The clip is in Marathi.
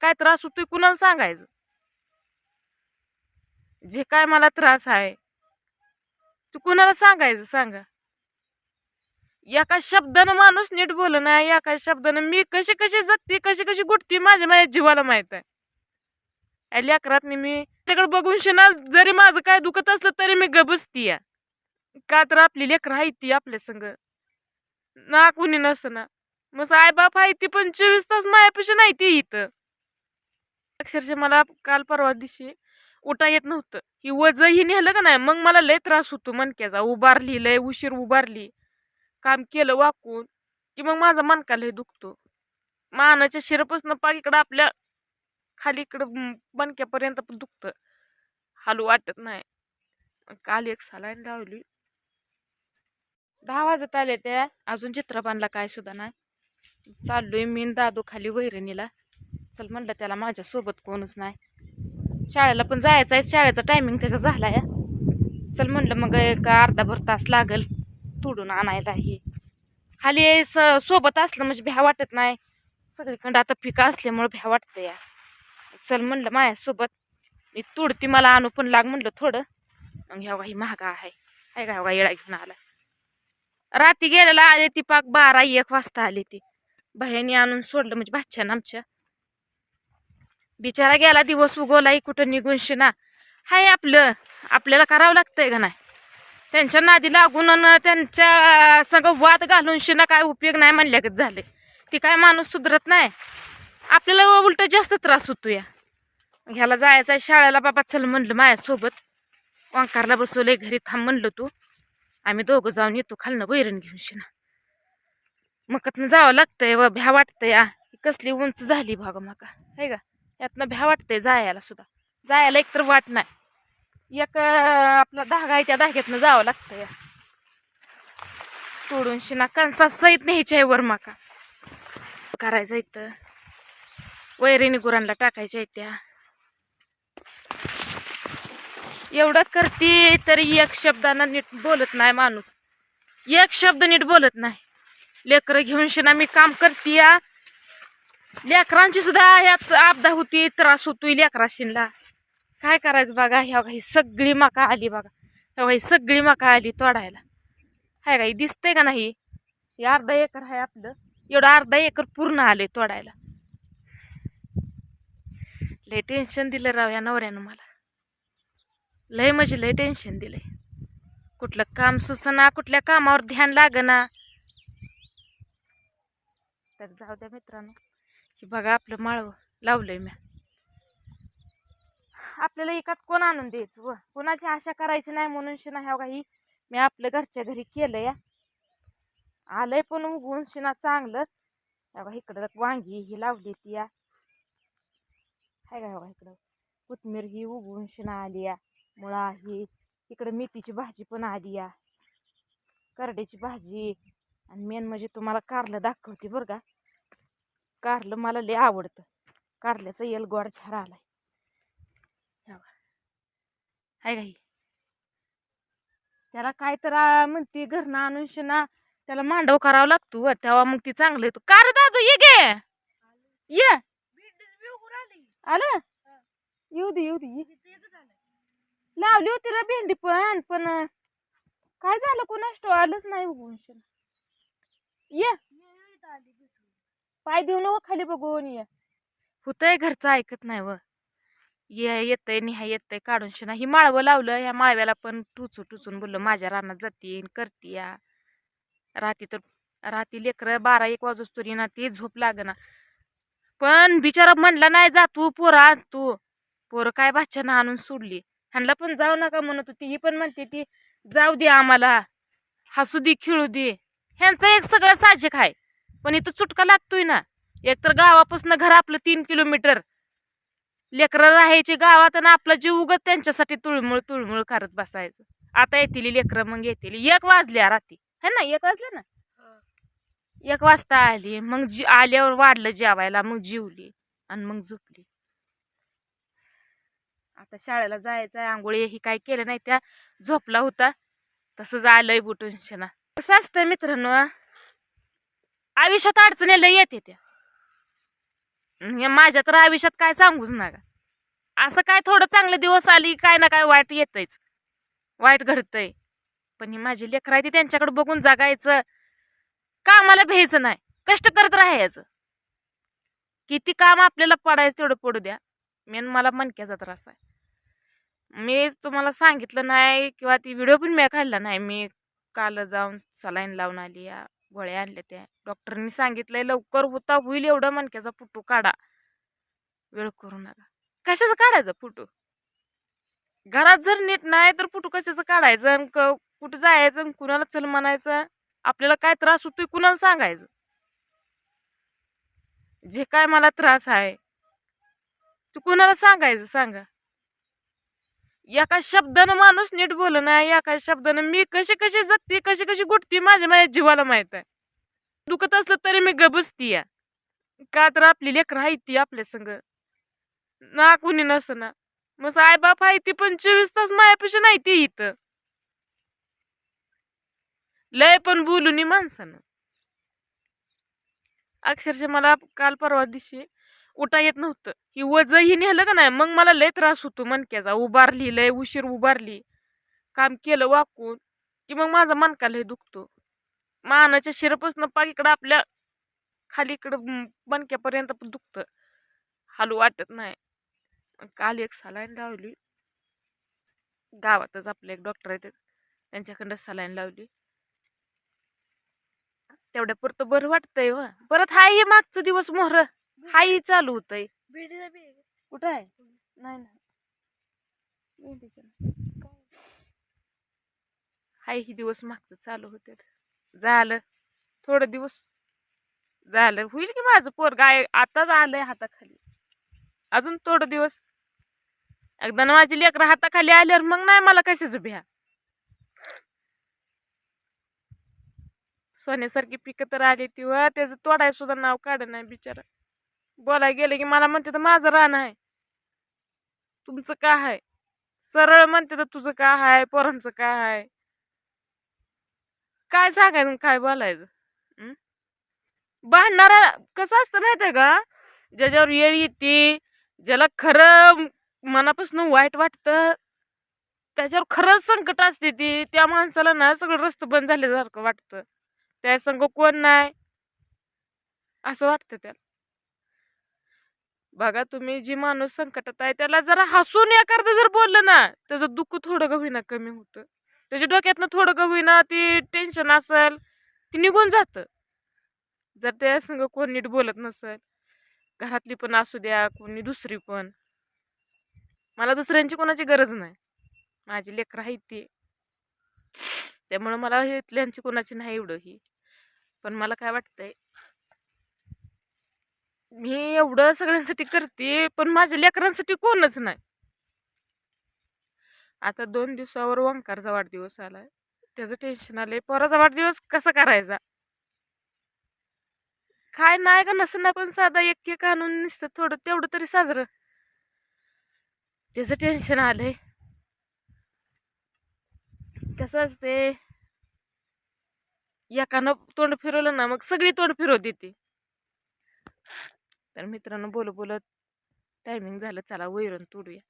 काय त्रास होतोय कुणाला सांगायचं? जे काय मला त्रास आहे तू कुणाला सांगायचं सांगा? एका शब्दानं माणूस नीट बोल नाही एका शब्दानं मी कशी कशी जगते कशी कशी गुटते माझ्या माझ्या जीवाला माहीत आहे. या लेकरात मी त्याकडे बघून शिना जरी माझं काय दुखत असलं तरी मी गबसती या का तर आपली लेकरं आहे ती आपल्या संग. ना कुणी नसना मग आई बाप आहे ती पण चोवीस तास मायापाशी नाही ती इथं. अक्षरशः मला काल परवा दिवशी उठा येत नव्हतं. ही वजही नेलं का नाही? मग मला लय त्रास होतो मनक्याचा उभारली लय उशीर उभारली. काम केलं वाकून की मग माझा मनका लय दुखतो. मानाच्या शिरापासून पाक इकडं आपल्या खाली इकडं मनक्यापर्यंत पण दुखतं. हालू वाटत नाही. काल एक सलाईन लावली. दहा वाजत आले त्या. अजून चित्रपानला काय सुद्धा नाही. चाललोय मी दादू खाली वैरणीला. चल म्हणलं त्याला माझ्यासोबत कोणच नाही. शाळेला पण जायचं आहे शाळेचा टायमिंग त्याचा झाला आहे चल म्हणलं मग एक अर्धाभर तास लागल तोडून आणायला हे. खाली स सोबत असलं म्हणजे भ्या वाटत नाही. सगळीकडं आता पिकं असल्यामुळं भ्या वाटतं या चल म्हणलं माझ्यासोबत. मी तुडती मला आणू पण लाग म्हणलं थोडं. मग ह्या ही महागा आहे. आहे का ह्या येळा घेऊन आला रात्री गेलेला आले ती पाक बारा एक वाजता आली ती. भयानी आणून सोडलं म्हणजे भाच्यानं आमच्या. बिचारा गेला दिवस उगवला कुठं निघून शिना. हाय आपलं आपल्याला करावं लागतंय का नाही? त्यांच्या नादी लागून त्यांच्या संग वाद घालून शिना काय उपयोग नाही म्हणल्यागत झाले. ती काय माणूस सुधरत नाही. आपल्याला उलट जास्त त्रास होतो या. ह्याला जायचं आहे शाळेला बाबा चल म्हणलं माझ्यासोबत. ओंकारला बसवलंय घरी थांब म्हणलं तू. आम्ही दोघं जाऊन येतो खालनं वैरण घेऊन शिना. मकतनं जावं लागतंय व भ्या वाटतंय या कसली उंच झाली भाग मका. आहे का? यातनं भ्या वाटतंय जायला सुद्धा. जायला एकतर वाट नाही. एक आपला धागा आहे त्या धाग्यातनं जावं लागतं या. तोडून शिना कणसा सहित न्यायच्या वर माका. करायचं इथं. वैरिणी गुरांना टाकायच्या आहेत त्या. एवढं करते तरी एक शब्दानं नीट बोलत नाही माणूस. एक शब्द नीट बोलत नाही. लेकरं घेऊन शिना मी काम करते या. लेकरांची सुद्धा यात आपदा होती त्रास होतोय लेकराशींना. काय करायचं बघा ह्या ही सगळी मका आली बघा. ह्या ही सगळी मका आली तोडायला. हाय का दिसतंय का नाही? हे अर्धा एकर आहे आपलं. एवढं अर्धा एकर पूर्ण आले तोडायला. लय टेन्शन दिलं राव या नवऱ्यानं मला. लय म्हणजे लय टेन्शन दिलंय. कुठलं काम सुसना कुठल्या कामावर ध्यान लागना. तर जाऊ द्या मित्रांनो. की बघा आपलं माळव लावलंय मी. आपल्याला एकात कोण आणून द्यायचं व? कोणाची आशा करायची नाही म्हणून शिना ह्या काही मी आपलं घरच्या घरी केलं या. आलंय पण उगवून शिना चांगलं. बघा इकडं वांगी ही लावली ती या. हाय का बघा इकडं? कोथमीर ही उगवून शिना आली या. मुळा ही. इकडं मेथीची भाजी पण आली या. करड्याची भाजी. आणि मेन म्हणजे तुम्हाला कारलं दाखवते बरं का. कारलं मला लय आवडतं. कारल्याचं येल गोड झारा आलाय. हाय गाई त्याला काय तर म्हणते घरनं आणून शिना त्याला मांडव करावा लागतो तेव्हा मग ती चांगलं येतो. का रे दादू ये गे. ये. आलं? येऊ दे येऊ दे ये. लावली होती रे भेंडी पण पण काय झालं? कोणाच तो आलंच नाही उगवून शिना. ये. पाय देऊ नको खाली बघून ये. होतंय घरचं ऐकत नाही व. ये येतंय निहा येतंय काढून शिना. ही माळवं लावलं ह्या माळव्याला पण टुचू टुचून बोललं माझ्या रानात जाते करते या. राती तर राती लेकरं बारा एक वाजूस तरी ना ते झोप लागना. पण बिचारा म्हणला नाही जा तू पोरा आण तू. पोरं काय बाच्यानं आणून सोडली. ह्यांना पण जाऊ नका म्हणत होती. ही पण म्हणते ती जाऊ दे आम्हाला. हसू दे खेळू दे. ह्यांचं एक सगळं साजिक आहे पण इथं चुटका लागतोय ना. एकतर गावापासून घर आपलं तीन किलोमीटर. लेकरं राहायची गावात आणि आपला जीव उगत त्यांच्यासाठी तुळमुळ तुळमुळ करत बसायचं. आता येतील लेकरं मग येतील. एक वाजल्या रात्री. है ना? एक वाजले ना? एक वाजता आली. मग जी आल्यावर वाढलं जेवायला. मग जेवली आणि मग झोपली. आता शाळेला जायचं आहे आंघोळी ही काय केलं नाही. त्या झोपला होता. तसंच आलंय बुटून शेना कसं असतं मित्रांनो? आयुष्यात अडचणीला येते त्या. माझ्या तर आयुष्यात काय सांगूच नका. असं काय थोडं चांगले दिवस आली काय ना काय वाईट येतच वाईट घडतंय. पण ही माझी लेकरं आहे ती त्यांच्याकडे बघून जगायचं कामाला भ्यायचं नाही. कष्ट करत राहायचं. किती काम आपल्याला पडायचं तेवढं पडू द्या. मेन मला मनक्याचा त्रास आहे. मी तुम्हाला सांगितलं नाही किंवा ती व्हिडिओ पण मी काढला नाही. मी काल जाऊन सलाईन लावून आली या. गोळ्या आणल्या त्या. डॉक्टरनी सांगितलंय लवकर होता होईल एवढं मणक्याचा फुटू काढा. वेळ करू नका. कशाचं काढायचं फुटू? घरात जर नीट नाही तर फुटू कशाचं काढायचं क- कुठं जायचं आणि कुणाला चल म्हणायचं? आपल्याला काय त्रास होतोय कुणाला सांगायचं? जे काय मला त्रास आहे ते कुणाला सांगायचं सांगा? एका शब्दानं माणूस नीट बोल नाही एका शब्दानं मी कशी कशी जगते कशी कशी गुटते माझ्या माझ्या जीवाला माहीत आहे. दुखत असलं तरी मी गबसती या का तर आपली लेकरं आहे ती आपल्या संग. ना कुणी नस ना मग आई बाप आहे ती पण चोवीस तास मायापेक्षा नाही ती इथं. लय पण बोलू माणसानं. अक्षरशः मला काल परवा दिवशी उठा येत नव्हतं. ही वजही नेलं का नाही? मग मला लय त्रास होतो मणक्याचा. उभारली लय उशीर उभारली. काम केलं वाकून की मग माझा मणका लय दुखतो. मानाच्या शिरापासून पाक इकडं आपल्या खाली इकडं मणक्यापर्यंत पण दुखतं. हालू वाटत नाही. काल एक सलाईन लावली. गावातच आपले एक डॉक्टर आहेत. त्यांच्याकडं सलाईन लावली. तेवढ्या पुरतं बरं वाटतंय व. परत हाय हे मागचं दिवस मोहरं. हाय चालू होतंय. कुठं आहे? नाही ना. हाय ही दिवस मागचं चालू होते. झालं. थोडं दिवस झालं. होईल की माझं पोर गाय आताच आलंय हाताखाली. अजून थोडं दिवस. एकदा ना माझी लेकरं हाताखाली आल्यावर मग नाही मला कशाचं भ्या? सोन्यासारखी पिकं तर आली ती व त्याचं तोडाय सुद्धा नाव काढ नाही बिचारा. बोलाय गेले की मला म्हणते तर माझं रान आहे. तुमचं काय आहे? सरळ म्हणते तर तुझं काय आहे? पोरांचं काय आहे? काय सांगायचं काय बोलायचं? भांडणारा कसं असतं माहितीये का? ज्याच्यावर येळ येते ज्याला खरं मनापासून वाईट वाटतं त्याच्यावर खरंच संकट असते ती त्या माणसाला ना सगळं रस्त बंद झाल्यासारखं वाटतं. त्या संग कोण नाही? असं वाटतं त्याला. बघा तुम्ही जी माणूस संकटात आहे त्याला जरा हसून एखादं जर बोललं ना त्याचं दुःख थोडं का होईना कमी होतं. त्याच्या डोक्यातनं थोडं का होईना ती टेन्शन असेल ती निघून जातं. जर त्या संग कोण नीट बोलत नसेल घरातली पण असू द्या कोणी दुसरी पण. मला दुसऱ्यांची कोणाची गरज नाही. माझी लेकरं आहेत ती. त्यामुळं मला हे इथल्यांची कोणाची नाही एवढं ही. पण मला काय वाटतंय मी एवढं सगळ्यांसाठी करते पण माझ्या लेकरांसाठी कोणच नाही. आता दोन दिवसावर वंकारचा वाढदिवस आलाय. त्याचं टेन्शन आलंय. पोराचा वाढदिवस कसा करायचा? काय नाही का नसं ना पण साधा एक केक आणून नसतं थोडं तेवढं तरी साजरं. त्याचं टेन्शन आलंय. कसं असते एकानं तोंड फिरवलं ना मग सगळी तोंड फिरवते ती. तर मित्रांनो बोलत बोलत टायमिंग झालं चला वैरण तोडूया.